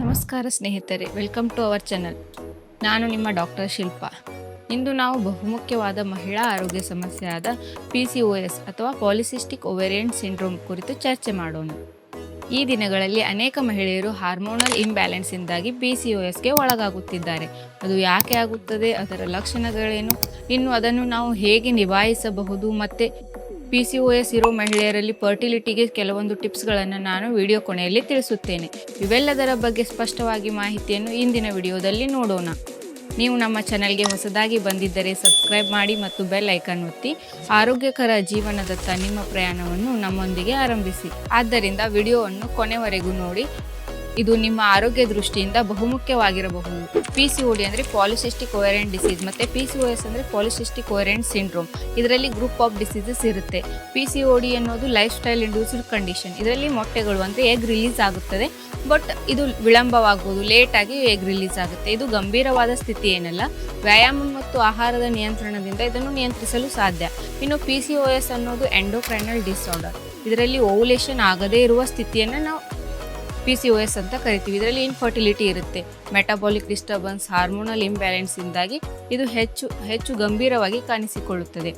ನಮಸ್ಕಾರ ಸ್ನೇಹಿತರೆ welcome to our channel ನಾನು ನಿಮ್ಮ ಡಾಕ್ಟರ್ ಶಿಲ್ಪಾ. ಇಂದು ನಾವು ಬಹುಮುಖ್ಯವಾದ ಮಹಿಳಾ ಆರೋಗ್ಯ ಸಮಸ್ಯೆಯಾದ ಪಿ ಸಿ ಒ ಎಸ್ ಅಥವಾ ಪಾಲಿಸಿಸ್ಟಿಕ್ ಓವೇರಿಯನ್ ಸಿಂಡ್ರೋಮ್ ಕುರಿತು ಚರ್ಚೆ ಮಾಡೋಣ. ಈ ದಿನಗಳಲ್ಲಿ ಅನೇಕ ಮಹಿಳೆಯರು ಹಾರ್ಮೋನಲ್ ಇಂಬ್ಯಾಲೆನ್ಸಿಂದಾಗಿ ಪಿ ಸಿ ಒ ಎಸ್ಗೆ ಒಳಗಾಗುತ್ತಿದ್ದಾರೆ. ಅದು ಯಾಕೆ ಆಗುತ್ತದೆ, ಅದರ ಲಕ್ಷಣಗಳೇನು? ಇನ್ನು ಅದನ್ನು ನಾವು ಹೇಗೆ ನಿಭಾಯಿಸಬಹುದು ಮತ್ತು ಪಿ ಸಿ ಒ ಎಸ್ ಇರೋ ಮಹಿಳೆಯರಲ್ಲಿ ಫರ್ಟಿಲಿಟಿಗೆ ಕೆಲವೊಂದು ಟಿಪ್ಸ್ಗಳನ್ನು ನಾನು ವಿಡಿಯೋ ಕೊನೆಯಲ್ಲಿ ತಿಳಿಸುತ್ತೇನೆ. ಇವೆಲ್ಲದರ ಬಗ್ಗೆ ಸ್ಪಷ್ಟವಾಗಿ ಮಾಹಿತಿಯನ್ನು ಇಂದಿನ ವಿಡಿಯೋದಲ್ಲಿ ನೋಡೋಣ. ನೀವು ನಮ್ಮ ಚಾನಲ್ಗೆ ಹೊಸದಾಗಿ ಬಂದಿದ್ದರೆ ಸಬ್ಸ್ಕ್ರೈಬ್ ಮಾಡಿ ಮತ್ತು ಬೆಲ್ ಐಕಾನ್ ಒತ್ತಿ. ಆರೋಗ್ಯಕರ ಜೀವನದತ್ತ ನಿಮ್ಮ ಪ್ರಯಾಣವನ್ನು ನಮ್ಮೊಂದಿಗೆ ಆರಂಭಿಸಿ. ಆದ್ದರಿಂದ ವಿಡಿಯೋವನ್ನು ಕೊನೆವರೆಗೂ ನೋಡಿ. ಇದು ನಿಮ್ಮ ಆರೋಗ್ಯ ದೃಷ್ಟಿಯಿಂದ ಬಹುಮುಖ್ಯವಾಗಿರಬಹುದು. ಪಿ ಸಿ ಡಿ ಅಂದರೆ ಪಾಲಿಸಿಸ್ಟಿಕ್ ಓವೆರೆಂಟ್ ಡಿಸೀಸ್ ಮತ್ತೆ ಪಿ ಸಿ ಒ ಎಸ್ ಅಂದರೆ ಪಾಲಿಸಿಸ್ಟಿಕ್ ಓವೆರೆಂಟ್ ಸಿಂಡ್ರೋಮ್ ಇದರಲ್ಲಿ ಗ್ರೂಪ್ ಆಫ್ ಡಿಸೀಸಸ್ ಇರುತ್ತೆ. ಪಿ ಸಿ ಒ ಡಿ ಅನ್ನೋದು ಲೈಫ್ ಸ್ಟೈಲ್ ಇಂಡ್ಯೂಸ್ಡ್ ಕಂಡೀಷನ್ ಇದರಲ್ಲಿ ಮೊಟ್ಟೆಗಳು ಅಂದರೆ ಎಗ್ ರಿಲೀಸ್ ಆಗುತ್ತದೆ. ಬಟ್ ಇದು ವಿಳಂಬವಾಗುವುದು. ಲೇಟಾಗಿ ಎಗ್ ರಿಲೀಸ್ ಆಗುತ್ತೆ. ಇದು ಗಂಭೀರವಾದ ಸ್ಥಿತಿ ಏನಲ್ಲ. ವ್ಯಾಯಾಮ ಮತ್ತು ಆಹಾರದ ನಿಯಂತ್ರಣದಿಂದ ಇದನ್ನು ನಿಯಂತ್ರಿಸಲು ಸಾಧ್ಯ. ಇನ್ನು ಪಿ ಸಿ ಓ ಎಸ್ ಅನ್ನೋದು ಎಂಡೋಕ್ರೈನಲ್ ಡಿಸಾರ್ಡರ್ ಇದರಲ್ಲಿ ಓವುಲೇಷನ್ ಆಗದೇ ಇರುವ ಸ್ಥಿತಿಯನ್ನು ನಾವು ಪಿ ಸಿ ಓ ಎಸ್ ಅಂತ ಕರಿತೀವಿ. ಇದರಲ್ಲಿ ಇನ್ಫರ್ಟಿಲಿಟಿ ಇರುತ್ತೆ. ಮೆಟಾಬಾಲಿಕ್ ಡಿಸ್ಟರ್ಬೆನ್ಸ್ ಹಾರ್ಮೋನಲ್ ಇಂಬ್ಯಾಲೆನ್ಸಿಂದಾಗಿ ಇದು ಹೆಚ್ಚು ಹೆಚ್ಚು ಗಂಭೀರವಾಗಿ ಕಾಣಿಸಿಕೊಳ್ಳುತ್ತದೆ.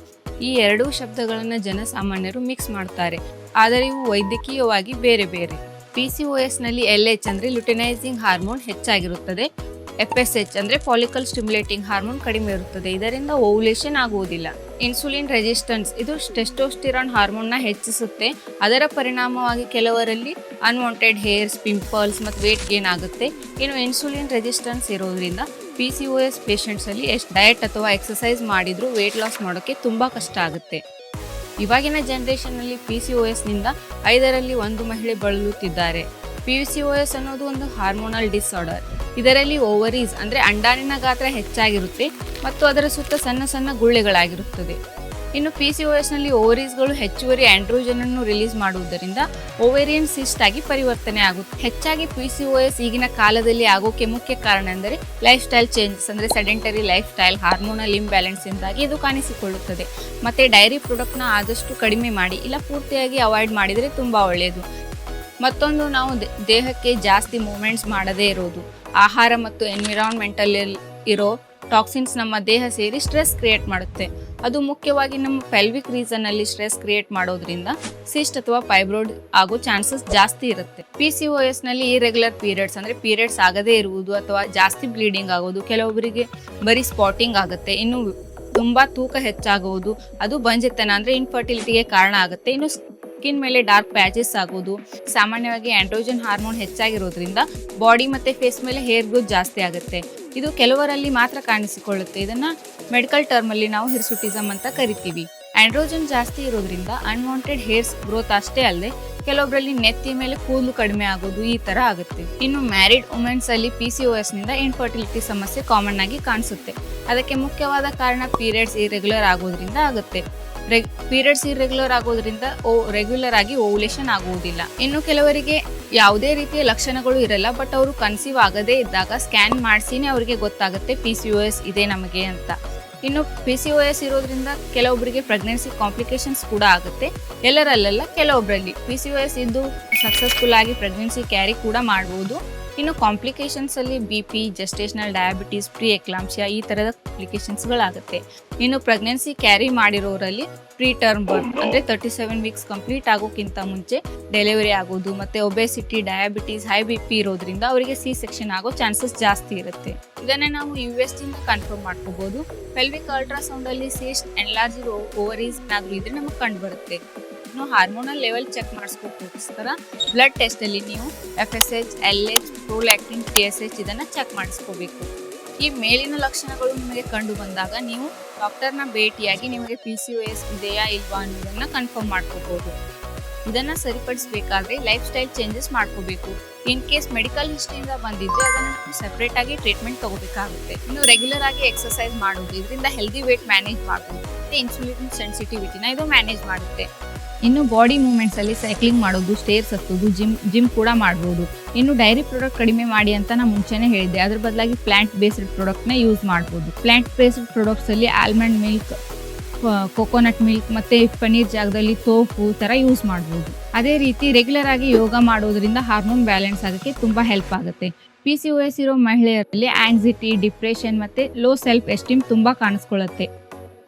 ಈ ಎರಡೂ ಶಬ್ದಗಳನ್ನು ಜನಸಾಮಾನ್ಯರು ಮಿಕ್ಸ್ ಮಾಡ್ತಾರೆ. ಆದರೆ ಇವು ವೈದ್ಯಕೀಯವಾಗಿ ಬೇರೆ ಬೇರೆ. ಪಿ ಸಿ ಒ ಎಸ್ನಲ್ಲಿ ಎಲ್ ಎಚ್ ಅಂದರೆ ಲುಟಿನೈಸಿಂಗ್ ಹಾರ್ಮೋನ್ ಹೆಚ್ಚಾಗಿರುತ್ತದೆ. ಎಫ್ ಎಸ್ ಎಚ್ ಅಂದರೆ ಫಾಲಿಕಲ್ ಸ್ಟಿಮ್ಯುಲೇಟಿಂಗ್ ಹಾರ್ಮೋನ್ ಕಡಿಮೆ ಇರುತ್ತದೆ. ಇದರಿಂದ ಓವುಲೇಷನ್ ಆಗುವುದಿಲ್ಲ. ಇನ್ಸುಲಿನ್ ರೆಸಿಸ್ಟೆನ್ಸ್ ಇದು ಟೆಸ್ಟೋಸ್ಟಿರಾನ್ ಹಾರ್ಮೋನ್ನ ಹೆಚ್ಚಿಸುತ್ತೆ. ಅದರ ಪರಿಣಾಮವಾಗಿ ಕೆಲವರಲ್ಲಿ ಅನ್ವಾಂಟೆಡ್ ಹೇರ್ಸ್ ಪಿಂಪಲ್ಸ್ ಮತ್ತು ವೇಟ್ ಗೇನ್ ಆಗುತ್ತೆ. ಇನ್ನು ಇನ್ಸುಲಿನ್ ರೆಸಿಸ್ಟೆನ್ಸ್ ಇರೋದ್ರಿಂದ ಪಿ ಸಿ ಓ ಎಸ್ ಪೇಷಂಟ್ಸಲ್ಲಿ ಎಷ್ಟು ಡಯಟ್ ಅಥವಾ ಎಕ್ಸಸೈಸ್ ಮಾಡಿದರೂ ವೇಟ್ ಲಾಸ್ ಮಾಡೋಕ್ಕೆ ತುಂಬ ಕಷ್ಟ ಆಗುತ್ತೆ. ಇವಾಗಿನ ಜನ್ರೇಷನ್ನಲ್ಲಿ ಪಿ ಸಿ ಓ ಎಸ್ನಿಂದ ಐದರಲ್ಲಿ ಒಂದು ಮಹಿಳೆ ಬಳಲುತ್ತಿದ್ದಾರೆ. ಪಿ ಸಿ ಓ ಎಸ್ ಅನ್ನೋದು ಒಂದು ಹಾರ್ಮೋನಲ್ ಡಿಸಾರ್ಡರ್ ಇದರಲ್ಲಿ ಓವರೀಸ್ ಅಂದರೆ ಅಂಡಾಣಿನ ಗಾತ್ರ ಹೆಚ್ಚಾಗಿರುತ್ತೆ ಮತ್ತು ಅದರ ಸುತ್ತ ಸಣ್ಣ ಸಣ್ಣ ಗುಳ್ಳೆಗಳಾಗಿರುತ್ತದೆ. ಇನ್ನು ಪಿ ಸಿ ಒ ಎಸ್ನಲ್ಲಿ ಓವರೀಸ್ಗಳು ಹೆಚ್ಚುವರಿ ಆ್ಯಂಡ್ರೋಜನ್ ಅನ್ನು ರಿಲೀಸ್ ಮಾಡುವುದರಿಂದ ಓವೇರಿಯನ್ ಸಿಸ್ಟ್ ಆಗಿ ಪರಿವರ್ತನೆ ಆಗುತ್ತೆ. ಹೆಚ್ಚಾಗಿ ಪಿ ಸಿ ಒ ಎಸ್ ಈಗಿನ ಕಾಲದಲ್ಲಿ ಆಗೋಕೆ ಮುಖ್ಯ ಕಾರಣ ಅಂದರೆ ಲೈಫ್ ಸ್ಟೈಲ್ ಚೇಂಜಸ್ ಅಂದರೆ ಸೆಡೆಂಟರಿ ಲೈಫ್ ಸ್ಟೈಲ್ ಹಾರ್ಮೋನಲ್ ಇಂಬ್ಯಾಲೆನ್ಸಿಂದಾಗಿ ಇದು ಕಾಣಿಸಿಕೊಳ್ಳುತ್ತದೆ. ಮತ್ತು ಡೈರಿ ಪ್ರಾಡಕ್ಟ್ನ ಆದಷ್ಟು ಕಡಿಮೆ ಮಾಡಿ, ಇಲ್ಲ ಪೂರ್ತಿಯಾಗಿ ಅವಾಯ್ಡ್ ಮಾಡಿದರೆ ತುಂಬ ಒಳ್ಳೆಯದು. ಮತ್ತೊಂದು ನಾವು ದೇಹಕ್ಕೆ ಜಾಸ್ತಿ ಮೂಮೆಂಟ್ಸ್ ಮಾಡದೇ ಇರೋದು. ಆಹಾರ ಮತ್ತು ಎನ್ವಿರಾನ್ಮೆಂಟಲ್ಲಿ ಇರೋ ಟಾಕ್ಸಿನ್ಸ್ ನಮ್ಮ ದೇಹ ಸೇರಿ ಸ್ಟ್ರೆಸ್ ಕ್ರಿಯೇಟ್ ಮಾಡುತ್ತೆ. ಅದು ಮುಖ್ಯವಾಗಿ ನಮ್ಮ ಪೆಲ್ವಿಕ್ ರೀಸನ್ನಲ್ಲಿ ಸ್ಟ್ರೆಸ್ ಕ್ರಿಯೇಟ್ ಮಾಡೋದ್ರಿಂದ ಸಿಸ್ಟ್ ಅಥವಾ ಫೈಬ್ರೋಡ್ ಆಗೋ ಚಾನ್ಸಸ್ ಜಾಸ್ತಿ ಇರುತ್ತೆ. ಪಿ ಸಿ ಒ ಎಸ್ನಲ್ಲಿ ಇರೆಗ್ಯುಲರ್ ಪೀರಿಯಡ್ಸ್ ಅಂದರೆ ಪೀರಿಯಡ್ಸ್ ಆಗದೇ ಇರುವುದು ಅಥವಾ ಜಾಸ್ತಿ ಬ್ಲೀಡಿಂಗ್ ಆಗೋದು, ಕೆಲವೊಬ್ಬರಿಗೆ ಬರೀ ಸ್ಪಾಟಿಂಗ್ ಆಗುತ್ತೆ, ಇನ್ನು ತುಂಬ ತೂಕ ಹೆಚ್ಚಾಗುವುದು ಅದು ಬಂಜೆತನ ಅಂದರೆ ಇನ್ಫರ್ಟಿಲಿಟಿಗೆ ಕಾರಣ ಆಗುತ್ತೆ, ಇನ್ನು ಸ್ಕಿನ್ ಮೇಲೆ ಡಾರ್ಕ್ ಪ್ಯಾಚಸ್ ಆಗೋದು, ಸಾಮಾನ್ಯವಾಗಿ ಆಂಡ್ರೋಜನ್ ಹಾರ್ಮೋನ್ ಹೆಚ್ಚಾಗಿರೋದ್ರಿಂದ ಬಾಡಿ ಮತ್ತು ಫೇಸ್ ಮೇಲೆ ಹೇರ್ ಗ್ರೋತ್ ಜಾಸ್ತಿ ಆಗುತ್ತೆ. ಇದು ಕೆಲವರಲ್ಲಿ ಮಾತ್ರ ಕಾಣಿಸಿಕೊಳ್ಳುತ್ತೆ. ಇದನ್ನ ಮೆಡಿಕಲ್ ಟರ್ಮಲ್ಲಿ ನಾವು ಹಿರ್ಸುಟಿಸಮ್ ಅಂತ ಕರಿತೀವಿ. ಆಂಡ್ರೋಜನ್ ಜಾಸ್ತಿ ಇರೋದ್ರಿಂದ ಅನ್ವಾಂಟೆಡ್ ಹೇರ್ಸ್ ಗ್ರೋತ್ ಅಷ್ಟೇ ಅಲ್ಲದೆ ಕೆಲವೊಬ್ಬರಲ್ಲಿ ನೆತ್ತಿ ಮೇಲೆ ಕೂದಲು ಕಡಿಮೆ ಆಗೋದು ಈ ತರ ಆಗುತ್ತೆ. ಇನ್ನು ಮ್ಯಾರಿಡ್ ವುಮೆನ್ಸ್ ಅಲ್ಲಿ ಪಿ ಸಿ ಎಸ್ನಿಂದ ಇನ್ಫರ್ಟಿಲಿಟಿ ಸಮಸ್ಯೆ ಕಾಮನ್ ಆಗಿ ಕಾಣಿಸುತ್ತೆ. ಅದಕ್ಕೆ ಮುಖ್ಯವಾದ ಕಾರಣ ಪೀರಿಯಡ್ಸ್ ಇರೆಗ್ಯುಲರ್ ಆಗೋದ್ರಿಂದ ಆಗುತ್ತೆ. ಪೀರಿಯಡ್ಸ್ ಇರೆಗ್ಯುಲರ್ ಆಗೋದ್ರಿಂದ ಓ ರೆಗ್ಯುಲರ್ ಆಗಿ ಓವುಲೇಷನ್ ಆಗುವುದಿಲ್ಲ. ಇನ್ನು ಕೆಲವರಿಗೆ ಯಾವುದೇ ರೀತಿಯ ಲಕ್ಷಣಗಳು ಇರಲ್ಲ ಬಟ್ ಅವರು ಕನ್ಸೀವ್ ಆಗದೇ ಇದ್ದಾಗ ಸ್ಕ್ಯಾನ್ ಮಾಡಿಸಿನೇ ಅವರಿಗೆ ಗೊತ್ತಾಗುತ್ತೆ ಪಿ ಸಿ ಎಸ್ ಇದೆ ನಮಗೆ ಅಂತ. ಇನ್ನು ಪಿ ಸಿ ಓ ಎಸ್ ಇರೋದ್ರಿಂದ ಕೆಲವೊಬ್ಬರಿಗೆ ಪ್ರೆಗ್ನೆನ್ಸಿ ಕಾಂಪ್ಲಿಕೇಶನ್ಸ್ ಕೂಡ ಆಗುತ್ತೆ. ಎಲ್ಲರಲ್ಲೆಲ್ಲ ಕೆಲವೊಬ್ಬರಲ್ಲಿ ಪಿ ಸಿ ಒ ಎಸ್ ಇದ್ದು ಸಕ್ಸಸ್ಫುಲ್ ಆಗಿ ಪ್ರೆಗ್ನೆನ್ಸಿ ಕ್ಯಾರಿ ಕೂಡ ಮಾಡ್ಬೋದು. ಇನ್ನು ಕಾಂಪ್ಲಿಕೇಶನ್ಸ್ ಅಲ್ಲಿ B P gestational diabetes pre eclampsia ಈ ಥರದ ಕಾಂಪ್ಲಿಕೇಶನ್ಸ್ಗಳಾಗುತ್ತೆ ಇನ್ನು ಪ್ರೆಗ್ನೆನ್ಸಿ ಕ್ಯಾರಿ ಮಾಡಿರೋರಲ್ಲಿ ಪ್ರೀ ಟರ್ಮ್ ಬರ್ತ್ ಅಂದರೆ ತರ್ಟಿ ಸೆವೆನ್ ವೀಕ್ಸ್ ಕಂಪ್ಲೀಟ್ ಆಗೋಕ್ಕಿಂತ ಮುಂಚೆ ಡೆಲಿವರಿ ಆಗೋದು ಮತ್ತೆ obesity diabetes high B P ಇರೋದ್ರಿಂದ ಅವರಿಗೆ ಸಿ ಸೆಕ್ಷನ್ ಆಗೋ ಚಾನ್ಸಸ್ ಜಾಸ್ತಿ ಇರುತ್ತೆ. ಇದನ್ನೇ ನಾವು ಯು ಎಸ್ ಇಂದ ಕನ್ಫರ್ಮ್ ಮಾಡ್ಕೋಬಹುದು ಪೆಲ್ವಿಕ್ ಅಲ್ಟ್ರಾಸೌಂಡ್ ಅಲ್ಲಿ ಸಿಸ್ಟ್ ಎನ್ಲಾರ್ಜ್ ಓವರೀಸ್ ಏನಾದರೂ ಇದ್ರೆ ನಮಗೆ ಕಂಡು ಬರುತ್ತೆ ಇನ್ನು ಹಾರ್ಮೋನಲ್ ಲೆವೆಲ್ ಚೆಕ್ ಮಾಡಿಸ್ಕೋಕ್ಕೋಸ್ಕರ ಬ್ಲಡ್ ಟೆಸ್ಟಲ್ಲಿ ನೀವು F S H L H prolactin T S H ಇದನ್ನು ಚೆಕ್ ಮಾಡಿಸ್ಕೋಬೇಕು. ಈ ಮೇಲಿನ ಲಕ್ಷಣಗಳು ನಿಮಗೆ ಕಂಡು ಬಂದಾಗ ನೀವು ಡಾಕ್ಟರ್ನ ಭೇಟಿಯಾಗಿ ನಿಮಗೆ ಪಿ ಸಿ ಒ ಎಸ್ ಇದೆಯಾ ಇಲ್ವಾ ಅನ್ನೋದನ್ನ ಕನ್ಫರ್ಮ್ ಮಾಡ್ಕೋಬಹುದು ಇದನ್ನು ಸರಿಪಡಿಸಬೇಕಾದ್ರೆ ಲೈಫ್ ಸ್ಟೈಲ್ ಚೇಂಜಸ್ ಮಾಡ್ಕೋಬೇಕು ಇನ್ ಕೇಸ್ ಮೆಡಿಕಲ್ ಹಿಸ್ಟ್ರಿಯಿಂದ ಬಂದಿದ್ದು ಅದನ್ನು ಸೆಪರೇಟ್ ಆಗಿ ಟ್ರೀಟ್ಮೆಂಟ್ ತಗೋಬೇಕಾಗುತ್ತೆ. ಇನ್ನು ರೆಗ್ಯುಲರ್ ಆಗಿ ಎಕ್ಸರ್ಸೈಸ್ ಮಾಡೋದು ಇದರಿಂದ ಹೆಲ್ದಿ ವೇಟ್ ಮ್ಯಾನೇಜ್ ಮಾಡ್ಬೋದು. ಮತ್ತೆ ಇನ್ಸುಲಿನ್ ಸೆನ್ಸಿಟಿವಿಟಿನ ಇದು ಮ್ಯಾನೇಜ್ ಮಾಡುತ್ತೆ. ಇನ್ನು ಬಾಡಿ ಮೂವ್ಮೆಂಟ್ಸ್ ಅಲ್ಲಿ ಸೈಕ್ಲಿಂಗ್ ಮಾಡೋದು ಸ್ಟೇರ್ಸ್ ಹತ್ತೋದು ಜಿಮ್ ಜಿಮ್ ಕೂಡ ಮಾಡ್ಬೋದು. ಇನ್ನು ಡೈರಿ ಪ್ರಾಡಕ್ಟ್ ಕಡಿಮೆ ಮಾಡಿ ಅಂತ ನಾನು ಮುಂಚೆನೆ ಹೇಳಿದ್ದೆ. ಅದ್ರ ಬದಲಾಗಿ ಪ್ಲಾಂಟ್ ಬೇಸ್ಡ್ ಪ್ರಾಡಕ್ಟ್ನ ಯೂಸ್ ಮಾಡ್ಬೋದು. ಪ್ಲಾಂಟ್ ಬೇಸ್ಡ್ ಪ್ರಾಡಕ್ಟ್ಸ್ ಅಲ್ಲಿ ಆಲ್ಮಂಡ್ ಮಿಲ್ಕ್ ಕೊಕೊನಟ್ ಮಿಲ್ಕ್ ಮತ್ತೆ ಪನ್ನೀರ್ ಜಾಗದಲ್ಲಿ ತೋಪು ತರ ಯೂಸ್ ಮಾಡ್ಬೋದು. ಅದೇ ರೀತಿ ರೆಗ್ಯುಲರ್ ಆಗಿ ಯೋಗ ಮಾಡೋದ್ರಿಂದ ಹಾರ್ಮೋನ್ ಬ್ಯಾಲೆನ್ಸ್ ಆಗಕ್ಕೆ ತುಂಬಾ ಹೆಲ್ಪ್ ಆಗುತ್ತೆ. ಪಿ ಸಿ ಓ ಎಸ್ ಇರೋ ಮಹಿಳೆಯರಲ್ಲಿ ಆಂಗ್ಸಿಟಿ ಡಿಪ್ರೆಷನ್ ಮತ್ತೆ ಲೋ ಸೆಲ್ಫ್ ಎಸ್ಟೀಮ್ ತುಂಬಾ ಕಾಣಿಸ್ಕೊಳ್ಳುತ್ತೆ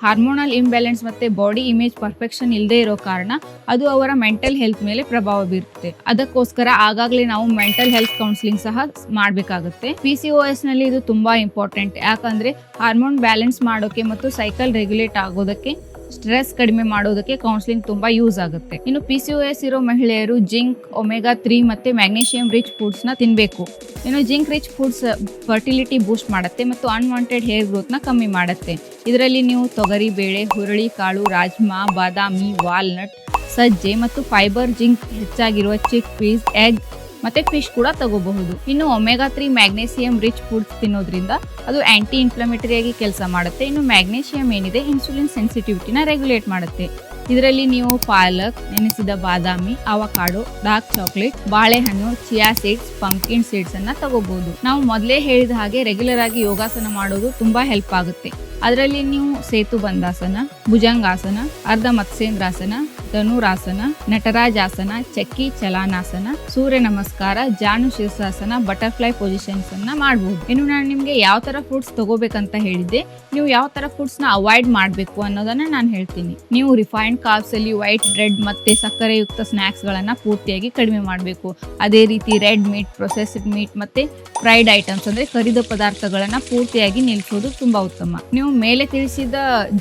ಹಾರ್ಮೋನಲ್ ಇಂಬ್ಯಾಲೆನ್ಸ್ ಮತ್ತೆ ಬಾಡಿ ಇಮೇಜ್ ಪರ್ಫೆಕ್ಷನ್ ಇಲ್ಲದೆ ಇರೋ ಕಾರಣ ಅದು ಅವರ ಮೆಂಟಲ್ ಹೆಲ್ತ್ ಮೇಲೆ ಪ್ರಭಾವ ಬೀರುತ್ತೆ. ಅದಕ್ಕೋಸ್ಕರ ಆಗಾಗಲೇ ನಾವು ಮೆಂಟಲ್ ಹೆಲ್ತ್ ಕೌನ್ಸಿಲಿಂಗ್ ಸಹ ಮಾಡಬೇಕಾಗುತ್ತೆ. ಪಿ ಸಿ ಎಸ್ನಲ್ಲಿ ಇದು ತುಂಬಾ ಇಂಪಾರ್ಟೆಂಟ್ ಯಾಕಂದ್ರೆ ಹಾರ್ಮೋನ್ ಬ್ಯಾಲೆನ್ಸ್ ಮಾಡೋಕೆ ಮತ್ತು ಸೈಕಲ್ ರೆಗ್ಯುಲೇಟ್ ಆಗೋದಕ್ಕೆ ಸ್ಟ್ರೆಸ್ ಕಡಿಮೆ ಮಾಡೋದಕ್ಕೆ ಕೌನ್ಸಿಲಿಂಗ್ ತುಂಬಾ ಯೂಸ್ ಆಗುತ್ತೆ. ಇನ್ನು ಪಿ ಸಿ ಎಸ್ ಇರೋ ಮಹಿಳೆಯರು ಜಿಂಕ್, ಒಮೆಗಾ ತ್ರೀ ಮತ್ತೆ ಮ್ಯಾಗ್ನೀಷಿಯಂ ರಿಚ್ ಫುಡ್ಸ್ನ ತಿನ್ಬೇಕು. ಇನ್ನು zinc rich foods fertility boost ಮಾಡುತ್ತೆ ಮತ್ತು ಅನ್ವಾಂಟೆಡ್ ಹೇರ್ ಗ್ರೋತ್ನ ಕಮ್ಮಿ ಮಾಡುತ್ತೆ. ಇದರಲ್ಲಿ ನೀವು ತೊಗರಿ, ಬೇಳೆ, ಹುರುಳಿ, ಕಾಳು, ರಾಜ್ಮಾ, ಬಾದಾಮಿ, ವಾಲ್ನಟ್, ಸಜ್ಜೆ ಮತ್ತು ಫೈಬರ್, ಜಿಂಕ್ ಹೆಚ್ಚಾಗಿರುವ ಚಿಕ್ ಪೀಸ್, ಎಗ್ ಮತ್ತೆ ಫಿಶ್ ಕೂಡ ತಗೋಬಹುದು. ಇನ್ನು omega three magnesium rich foods ತಿನ್ನೋದ್ರಿಂದ ಅದು ಆಂಟಿ ಇನ್ಫ್ಲಮೇಟರಿಯಾಗಿ ಕೆಲಸ ಮಾಡುತ್ತೆ. ಇನ್ನು ಮ್ಯಾಗ್ನೇಷಿಯಂ ಏನಿದೆ ಇನ್ಸುಲಿನ್ ಸೆನ್ಸಿಟಿವಿಟಿನ ರೆಗ್ಯುಲೇಟ್ ಮಾಡುತ್ತೆ. ಇದರಲ್ಲಿ ನೀವು ಪಾಲಕ್, ನೆನೆಸಿದ ಬಾದಾಮಿ, ಅವಕಾಡೋ ಡಾರ್ಕ್ ಚಾಕ್ಲೇಟ್ ಬಾಳೆಹಣ್ಣು ಚಿಯಾ ಸೀಡ್ಸ್ ಪಂಪ್ಕಿನ್ ಸೀಡ್ಸ್ ಅನ್ನ ತಗೋಬಹುದು. ನಾವು ಮೊದಲೇ ಹೇಳಿದ ಹಾಗೆ ರೆಗ್ಯುಲರ್ ಆಗಿ ಯೋಗಾಸನ ಮಾಡೋದು ತುಂಬಾ ಹೆಲ್ಪ್ ಆಗುತ್ತೆ. ಅದರಲ್ಲಿ ನೀವು ಸೇತು ಬಂದಾಸನ ಭುಜಂಗಾಸನ ಅರ್ಧ ಮತ್ಸ್ಯೇಂದ್ರಾಸನ ಧನುರಾಸನ, ನಟರಾಜಾಸನ, ಚಕ್ಕಿ ಚಲಾನಾಸನ, ಸೂರ್ಯ ನಮಸ್ಕಾರ, ಜಾನು ಶೀರ್ಷಾಸನ ಬಟರ್ಫ್ಲೈ ಪೊಸಿಷನ್ಸ್ ಅನ್ನ ಮಾಡಬಹುದು ಇನ್ನು ನಾನು ನಿಮ್ಗೆ ಯಾವ ತರ ಫುಡ್ಸ್ ತಗೋಬೇಕಂತ ಹೇಳಿದ್ದೆ, ನೀವು ಯಾವ ತರ ಫುಡ್ಸ್ನ ಅವಾಯ್ಡ್ ಮಾಡಬೇಕು ಅನ್ನೋದನ್ನ ನಾನು ಹೇಳ್ತೀನಿ. ನೀವು ರಿಫೈನ್ಡ್ ಕಾರ್ಬ್ಸ್ ಅಲ್ಲಿ ವೈಟ್ ಬ್ರೆಡ್ ಮತ್ತೆ ಸಕ್ಕರೆಯುಕ್ತ ಸ್ನಾಕ್ಸ್ ಗಳನ್ನ ಪೂರ್ತಿಯಾಗಿ ಕಡಿಮೆ ಮಾಡಬೇಕು. ಅದೇ ರೀತಿ ರೆಡ್ ಮೀಟ್ ಪ್ರೊಸೆಸ್ಡ್ ಮೀಟ್ ಮತ್ತೆ ಫ್ರೈಡ್ ಐಟಮ್ಸ್ ಅಂದ್ರೆ ಕರಿದ ಪದಾರ್ಥಗಳನ್ನ ಪೂರ್ತಿಯಾಗಿ ನಿಲ್ಲಿಸೋದು ತುಂಬಾ ಉತ್ತಮ. ನೀವು ಮೇಲೆ ತಿಳಿಸಿದ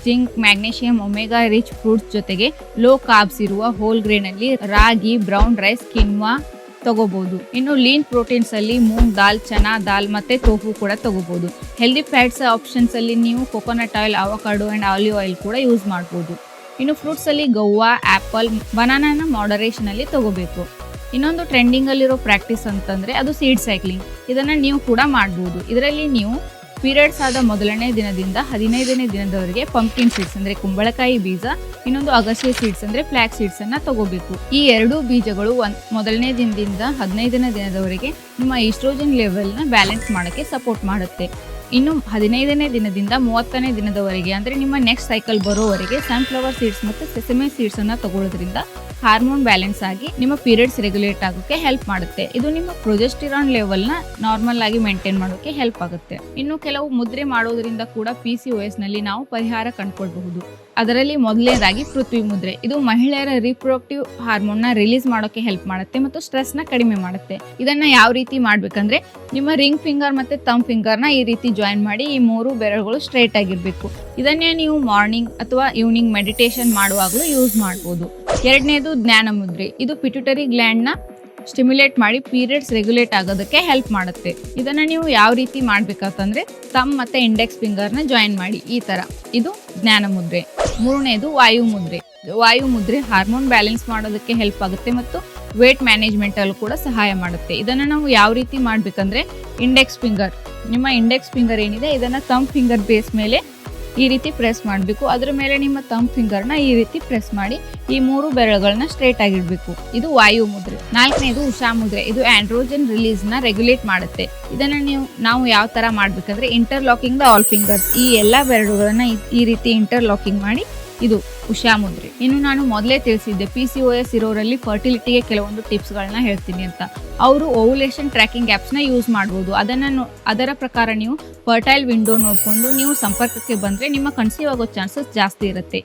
zinc magnesium omega rich fruits ಜೊತೆಗೆ ಲೋ ಕಾರ್ಬ್ಸ್ ಹೋಲ್ ಗ್ರೇನ್ ಅಲ್ಲಿ ರಾಗಿ ಬ್ರೌನ್ ರೈಸ್ ಕಿನ್ವಾ ತಗೋಬಹುದು ಇನ್ನು ಲೀನ್ ಪ್ರೋಟೀನ್ಸ್ ಅಲ್ಲಿ ಮೂಂಗ್ ದಾಲ್ ಚನಾ ದಾಲ್ ಮತ್ತೆ ಟೋಫು ಕೂಡ ತಗೋಬಹುದು ಹೆಲ್ದಿ ಫ್ಯಾಟ್ಸ್ ಆಪ್ಷನ್ಸ್ ಅಲ್ಲಿ ನೀವು coconut oil avocado and olive oil ಕೂಡ ಯೂಸ್ ಮಾಡಬಹುದು ಇನ್ನು ಫ್ರೂಟ್ಸ್ ಅಲ್ಲಿ ಗವ್ವಾ ಆಪಲ್ ಬನಾನಾನ ಮಾಡರೇಷನ್ ಅಲ್ಲಿ ತಗೋಬೇಕು. ಇನ್ನೊಂದು ಟ್ರೆಂಡಿಂಗ್ ಅಲ್ಲಿರೋ ಪ್ರಾಕ್ಟೀಸ್ ಅಂತಂದ್ರೆ ಅದು ಸೀಡ್ ಸೈಕ್ಲಿಂಗ್ ಇದನ್ನ ನೀವು ಕೂಡ ಮಾಡಬಹುದು ಇದರಲ್ಲಿ ನೀವು ಪೀರಿಯಡ್ಸ್ ಆದ ಮೊದಲನೇ ದಿನದಿಂದ ಹದಿನೈದನೇ ದಿನದವರೆಗೆ ಪಂಪ್ಕಿನ್ ಸೀಡ್ಸ್ ಅಂದ್ರೆ ಕುಂಬಳಕಾಯಿ ಬೀಜ, ಇನ್ನೊಂದು ಅಗಸೆ ಸೀಡ್ಸ್ ಅಂದ್ರೆ ಫ್ಲಾಕ್ ಸೀಡ್ಸ್ ಅನ್ನ ತಗೋಬೇಕು. ಈ ಎರಡೂ ಬೀಜಗಳು ಒಂದ್ ಮೊದಲನೇ ದಿನದಿಂದ ಹದಿನೈದನೇ ದಿನದವರೆಗೆ ನಿಮ್ಮ ಈಸ್ಟ್ರೋಜನ್ ಲೆವೆಲ್ನ ಬ್ಯಾಲೆನ್ಸ್ ಮಾಡೋಕ್ಕೆ ಸಪೋರ್ಟ್ ಮಾಡುತ್ತೆ. ಇನ್ನು ಹದಿನೈದನೇ ದಿನದಿಂದ ಮೂವತ್ತನೇ ದಿನದವರೆಗೆ, ಅಂದ್ರೆ ನಿಮ್ಮ ನೆಕ್ಸ್ಟ್ ಸೈಕಲ್ ಬರೋವರೆಗೆ ಸನ್ಫ್ಲವರ್ ಸೀಡ್ಸ್ ಮತ್ತು ಸೆಸಮೆ ಸೀಡ್ಸನ್ನು ತಗೊಳ್ಳೋದ್ರಿಂದ ಹಾರ್ಮೋನ್ ಬ್ಯಾಲೆನ್ಸ್ ಆಗಿ ನಿಮ್ಮ ಪೀರಿಯಡ್ಸ್ ರೆಗ್ಯುಲೇಟ್ ಆಗೋಕ್ಕೆ ಹೆಲ್ಪ್ ಮಾಡುತ್ತೆ. ಇದು ನಿಮ್ಮ ಪ್ರೊಜೆಸ್ಟಿರಾನ್ ಲೆವೆಲ್ನ ನಾರ್ಮಲ್ ಆಗಿ ಮೇಂಟೈನ್ ಮಾಡೋಕೆ ಹೆಲ್ಪ್ ಆಗುತ್ತೆ. ಇನ್ನು ಕೆಲವು ಮುದ್ರೆ ಮಾಡೋದ್ರಿಂದ ಕೂಡ ಪಿ ಸಿ ನಲ್ಲಿ ನಾವು ಪರಿಹಾರ ಕಂಡುಕೊಳ್ಬಹುದು. ಅದರಲ್ಲಿ ಮೊದಲನೇದಾಗಿ ಪೃಥ್ವಿ ಮುದ್ರೆ. ಇದು ಮಹಿಳೆಯರ ರಿಪ್ರೊಡಕ್ಟಿವ್ ಹಾರ್ಮೋನ್ನ ರಿಲೀಸ್ ಮಾಡೋಕೆ ಹೆಲ್ಪ್ ಮಾಡುತ್ತೆ ಮತ್ತು ಸ್ಟ್ರೆಸ್ನ ಕಡಿಮೆ ಮಾಡುತ್ತೆ. ಇದನ್ನ ಯಾವ ರೀತಿ ಮಾಡಬೇಕಂದ್ರೆ, ನಿಮ್ಮ ರಿಂಗ್ ಫಿಂಗರ್ ಮತ್ತೆ ತಮ್ ಫಿಂಗರ್ನ ಈ ರೀತಿ ಜಾಯಿನ್ ಮಾಡಿ ಈ ಮೂರು ಬೆರಳುಗಳು ಸ್ಟ್ರೈಟ್ ಆಗಿರ್ಬೇಕು. ಇದನ್ನೇ ನೀವು ಮಾರ್ನಿಂಗ್ ಅಥವಾ ಈವ್ನಿಂಗ್ ಮೆಡಿಟೇಷನ್ ಮಾಡುವಾಗಲೂ ಯೂಸ್ ಮಾಡ್ಬೋದು. ಎರಡನೇದು ಜ್ಞಾನ ಮುದ್ರೆ. ಇದು ಪಿಟ್ಯುಟರಿ ನ ಸ್ಟಿಮ್ಯುಲೇಟ್ ಮಾಡಿ ಪೀರಿಯಡ್ಸ್ ರೆಗ್ಯುಲೇಟ್ ಆಗೋದಕ್ಕೆ ಹೆಲ್ಪ್ ಮಾಡುತ್ತೆ. ಇದನ್ನ ನೀವು ಯಾವ ರೀತಿ ಮಾಡಬೇಕಂತಂದ್ರೆ ತಮ್ ಮತ್ತೆ ಇಂಡೆಕ್ಸ್ ಫಿಂಗರ್ನ ಜಾಯಿನ್ ಮಾಡಿ ಈ ತರ. ಇದು ಜ್ಞಾನ ಮುದ್ರೆ. ಮೂರನೇದು ವಾಯು ಮುದ್ರೆ. ವಾಯು ಮುದ್ರೆ ಹಾರ್ಮೋನ್ ಬ್ಯಾಲೆನ್ಸ್ ಮಾಡೋದಕ್ಕೆ ಹೆಲ್ಪ್ ಆಗುತ್ತೆ ಮತ್ತು ವೇಟ್ ಮ್ಯಾನೇಜ್ಮೆಂಟ್ ಅಲ್ಲೂ ಕೂಡ ಸಹಾಯ ಮಾಡುತ್ತೆ. ಇದನ್ನ ನಾವು ಯಾವ ರೀತಿ ಮಾಡ್ಬೇಕಂದ್ರೆ ಇಂಡೆಕ್ಸ್ ಫಿಂಗರ್ ನಿಮ್ಮ ಇಂಡೆಕ್ಸ್ ಫಿಂಗರ್ ಏನಿದೆ, ಇದನ್ನ ತಮ್ ಫಿಂಗರ್ ಬೇಸ್ ಮೇಲೆ ಈ ರೀತಿ ಪ್ರೆಸ್ ಮಾಡಬೇಕು. ಅದರ ಮೇಲೆ ನಿಮ್ಮ ತಮ್ ಫಿಂಗರ್ನ ಈ ರೀತಿ ಪ್ರೆಸ್ ಮಾಡಿ, ಈ ಮೂರು ಬೆರಳುಗಳನ್ನ ಸ್ಟ್ರೇಟ್ ಆಗಿಡಬೇಕು. ಇದು ವಾಯು ಮುದ್ರೆ. ನಾಲ್ಕನೇದು ಉಷಾ ಮುದ್ರೆ. ಇದು ಆಂಡ್ರೋಜನ್ ರಿಲೀಸ್ನ ರೆಗ್ಯುಲೇಟ್ ಮಾಡುತ್ತೆ. ಇದನ್ನ ನೀವು, ನಾವು ಯಾವ ತರ ಮಾಡ್ಬೇಕಂದ್ರೆ ಇಂಟರ್ಲಾಕಿಂಗ್ ದ ಆಲ್ ಫಿಂಗರ್ಸ್ ಈ ಎಲ್ಲಾ ಬೆರಳುಗಳನ್ನ ಈ- ರೀತಿ ಇಂಟರ್ಲಾಕಿಂಗ್ ಮಾಡಿ ಇದು ಉಷಾ ಮುದ್ರೆ. ಇನ್ನು ನಾನು ಮೊದಲೇ ತಿಳಿಸಿದ್ದೆ ಪಿ ಸಿ ಒ ಎಸ್ ಇರೋರಲ್ಲಿ ಫರ್ಟಿಲಿಟಿಗೆ ಕೆಲವೊಂದು ಟಿಪ್ಸ್ಗಳನ್ನ ಹೇಳ್ತೀನಿ ಅಂತ. ಅವರು ಓವುಲೇಷನ್ ಟ್ರ್ಯಾಕಿಂಗ್ ಆ್ಯಪ್ಸ್ನ ಯೂಸ್ ಮಾಡ್ಬೋದು. ಅದನ್ನು ಅದರ ಪ್ರಕಾರ ನೀವು ಫರ್ಟೈಲ್ ವಿಂಡೋ ನೋಡಿಕೊಂಡು ನೀವು ಸಂಪರ್ಕಕ್ಕೆ ಬಂದರೆ ನಿಮ್ಮ ಕನ್ಸೀವ್ ಆಗೋ ಚಾನ್ಸಸ್ ಜಾಸ್ತಿ ಇರುತ್ತೆ.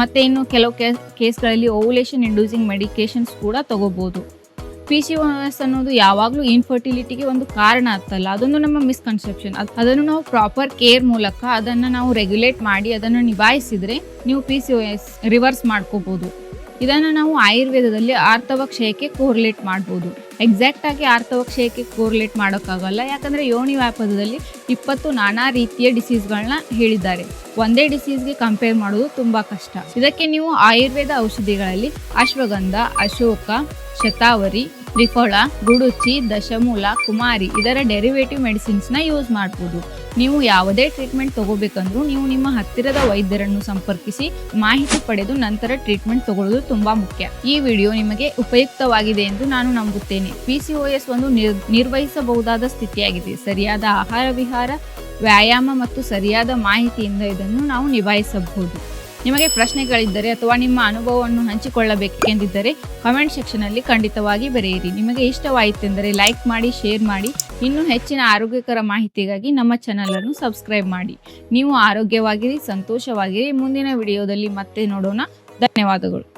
ಮತ್ತು ಇನ್ನು ಕೆಲವು ಕೇಸ್ಗಳಲ್ಲಿ ಓವುಲೇಷನ್ ಇಂಡ್ಯೂಸಿಂಗ್ ಮೆಡಿಕೇಶನ್ಸ್ ಕೂಡ ತಗೋಬೋದು. ಪಿ ಸಿ ಎಸ್ ಅನ್ನೋದು ಯಾವಾಗಲೂ ಇನ್ಫರ್ಟಿಲಿಟಿಗೆ ಒಂದು ಕಾರಣ ಆಗ್ತಲ್ಲ. ಅದೊಂದು ನಮ್ಮ ಮಿಸ್ಕನ್ಸೆಪ್ಷನ್ ಅದನ್ನು ನಾವು ಪ್ರಾಪರ್ ಕೇರ್ ಮೂಲಕ ಅದನ್ನು ನಾವು ರೆಗ್ಯುಲೇಟ್ ಮಾಡಿ ಅದನ್ನು ನಿಭಾಯಿಸಿದ್ರೆ ನೀವು ಪಿ ಸಿ ಎಸ್ ರಿವರ್ಸ್ ಮಾಡ್ಕೋಬೋದು. ಇದನ್ನು ನಾವು ಆಯುರ್ವೇದದಲ್ಲಿ ಆರ್ತವ ಕ್ಷಯಕ್ಕೆ ಕೋರ್ಲೇಟ್ ಮಾಡ್ಬೋದು. ಎಕ್ಸಾಕ್ಟ್ ಆಗಿ ಆರ್ತವ ಕ್ಷಯಕ್ಕೆ ಕೋರ್ಲೇಟ್ ಮಾಡೋಕ್ಕಾಗಲ್ಲ. ಯಾಕಂದರೆ ಯೋನಿ ವ್ಯಾಪದದಲ್ಲಿ ಇಪ್ಪತ್ತು ನಾನಾ ರೀತಿಯ ಡಿಸೀಸ್ಗಳನ್ನ ಹೇಳಿದ್ದಾರೆ. ಒಂದೇ ಡಿಸೀಸ್ಗೆ ಕಂಪೇರ್ ಮಾಡೋದು ತುಂಬ ಕಷ್ಟ. ಇದಕ್ಕೆ ನೀವು ಆಯುರ್ವೇದ ಔಷಧಿಗಳಲ್ಲಿ ಅಶ್ವಗಂಧ, ಅಶೋಕ, ಶತಾವರಿ ತ್ರಿಫಳ, ಗುಡುಚಿ, ದಶಮೂಲ, ಕುಮಾರಿ ಇದರ ಡೆರಿವೇಟಿವ್ ಮೆಡಿಸಿನ್ಸ್ನ ಯೂಸ್ ಮಾಡ್ಬೋದು. ನೀವು ಯಾವುದೇ ಟ್ರೀಟ್ಮೆಂಟ್ ತಗೋಬೇಕಂದ್ರೂ ನೀವು ನಿಮ್ಮ ಹತ್ತಿರದ ವೈದ್ಯರನ್ನು ಸಂಪರ್ಕಿಸಿ ಮಾಹಿತಿ ಪಡೆದು ನಂತರ ಟ್ರೀಟ್ಮೆಂಟ್ ತಗೊಳ್ಳೋದು ತುಂಬಾ ಮುಖ್ಯ. ಈ ವಿಡಿಯೋ ನಿಮಗೆ ಉಪಯುಕ್ತವಾಗಿದೆ ಎಂದು ನಾನು ನಂಬುತ್ತೇನೆ. ಪಿ ಸಿ ಒಂದು ನಿರ್, ನಿರ್ವಹಿಸಬಹುದಾದ ಸ್ಥಿತಿಯಾಗಿದೆ. ಸರಿಯಾದ ಆಹಾರ ವಿಹಾರ, ವ್ಯಾಯಾಮ ಮತ್ತು ಸರಿಯಾದ ಮಾಹಿತಿಯಿಂದ ಇದನ್ನು ನಾವು ನಿಭಾಯಿಸಬಹುದು. ನಿಮಗೆ ಪ್ರಶ್ನೆಗಳಿದ್ದರೆ ಅಥವಾ ನಿಮ್ಮ ಅನುಭವವನ್ನು ಹಂಚಿಕೊಳ್ಳಬೇಕೆಂದಿದ್ದರೆ ಕಮೆಂಟ್ ಸೆಕ್ಷನಲ್ಲಿ ಖಂಡಿತವಾಗಿ ಬರೆಯಿರಿ. ನಿಮಗೆ ಇಷ್ಟವಾಯಿತೆಂದರೆ ಲೈಕ್ ಮಾಡಿ ಶೇರ್ ಮಾಡಿ, ಇನ್ನೂ ಹೆಚ್ಚಿನ ಆರೋಗ್ಯಕರ ಮಾಹಿತಿಗಾಗಿ ನಮ್ಮ ಚಾನಲನ್ನು ಸಬ್ಸ್ಕ್ರೈಬ್ ಮಾಡಿ. ನೀವು ಆರೋಗ್ಯವಾಗಿರಿ, ಸಂತೋಷವಾಗಿರಿ. ಮುಂದಿನ ವಿಡಿಯೋದಲ್ಲಿ ಮತ್ತೆ ನೋಡೋಣ. ಧನ್ಯವಾದಗಳು.